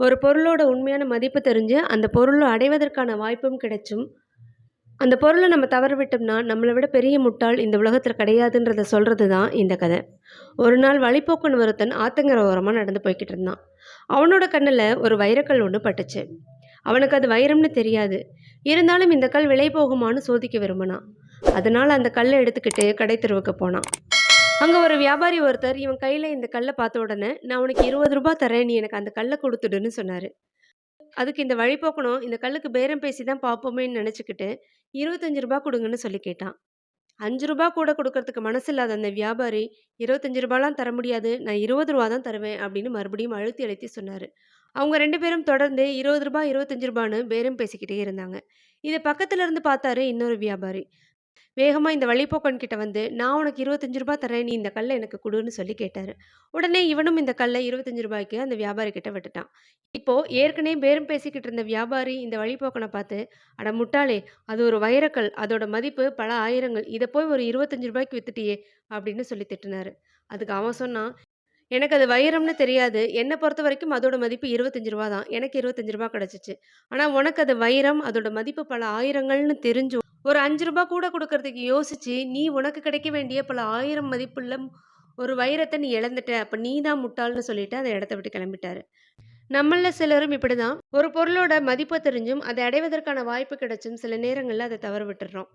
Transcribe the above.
ஒரு பொருளோட உண்மையான மதிப்பு தெரிஞ்சு, அந்த பொருளை அடைவதற்கான வாய்ப்பும் கிடைச்சும், அந்த பொருளை நம்ம தவற விட்டோம்னா, நம்மளை விட பெரிய முட்டாள் இந்த உலகத்தில் கிடையாதுன்றத சொல்கிறது தான் இந்த கதை ஒரு நாள் வழிபோக்கன் ஒருத்தன் ஆத்தங்கர ஓரமாக நடந்து போய்கிட்டு இருந்தான். அவனோட கண்ணில் ஒரு வைரக்கல் ஒன்று பட்டுச்சு. அவனுக்கு அது வைரம்னு தெரியாது. இருந்தாலும் இந்த கல் விலை போகுமான்னு சோதிக்க விரும்பினான் அதனால் அந்த கல்லை எடுத்துக்கிட்டு கடை தெருவுக்கு போனான். அங்கே ஒரு வியாபாரி ஒருத்தர் இவன் கையில் இந்த கல்லை பார்த்த உடனே, "நான் உனக்கு இருபது ரூபாய் தரேன். நீ எனக்கு அந்த கல்லை கொடுத்துடுன்னு சொன்னார் அதுக்கு இந்த வழிபோக்கணும் இந்த கல்லுக்கு பேரம் பேசி தான் பார்ப்போமேன்னு நினச்சிக்கிட்டு இருபத்தஞ்சி ரூபா கொடுங்கன்னு சொல்லி கேட்டான். அஞ்சு ரூபா கூட கொடுக்குறதுக்கு மனசு இல்லாத அந்த வியாபாரி, இருபத்தஞ்சு ரூபாலாம் தர முடியாது. நான் இருபது ரூபா தான் தருவேன்" அப்படின்னு மறுபடியும் அழுத்தி அழுத்தி சொன்னார் அவங்க ரெண்டு பேரும் தொடர்ந்து இருபது ரூபா இருபத்தஞ்சு ரூபான்னு பேரம் பேசிக்கிட்டே இருந்தாங்க. இதை பக்கத்துல இருந்து பார்த்தாரு இன்னொரு வியாபாரி. வேகமா இந்த வழிப்போக்கன் கிட்ட வந்து, "நான் உனக்கு ரூ. 25 தரேன். நீ இந்த கல்ல எனக்கு குடுன்னு" சொல்லி கேட்டாரு. உடனே இவனும் இந்த கல்ல ரூ. 25க்கு அந்த வியாபாரி கிட்ட விட்டுட்டான். இப்போ ஏற்கனவே பேரம் பேசிக்கிட்டு இருந்த வியாபாரி இந்த வழிப்போக்கன பார்த்து, "அட முட்டாளே! அது ஒரு வைரக்கல். அதோட மதிப்பு பல ஆயிரங்கள். இத போய் ஒரு ரூ. 25க்கு வித்துட்டியே!" அப்படின்னு சொல்லி திட்டுனாரு. அதுக்கு அவன் சொன்னான், "எனக்கு அது வைரம்னு தெரியாது. என்ன பொறுத்தவரைக்கும் அதோட மதிப்பு ரூ. 25 தான். எனக்கு ரூ. 25 கிடைச்சுச்சு. ஆனா உனக்கு அது வைரம், அதோட மதிப்பு பல ஆயிரங்கள்னு தெரிஞ்சும், ஒரு ரூ. 5 கூட குடுக்கறதுக்கு யோசிச்சு, நீ உனக்கு கிடைக்க வேண்டிய பல ஆயிரம் மதிப்புள்ள ஒரு வைரத்த நீ இழந்துட்ட. அப்ப நீ தான் முட்டாள்ன்னு" சொல்லிட்டு அந்த இடத்த விட்டு கிளம்பிட்டாரு. நம்மள்ல சிலரும் இப்படிதான். ஒரு பொருளோட மதிப்ப தெரிஞ்சும், அதை அடைவதற்கான வாய்ப்பு கிடைச்சும் சில நேரங்கள்ல அத தவற விட்டுர்றோம்.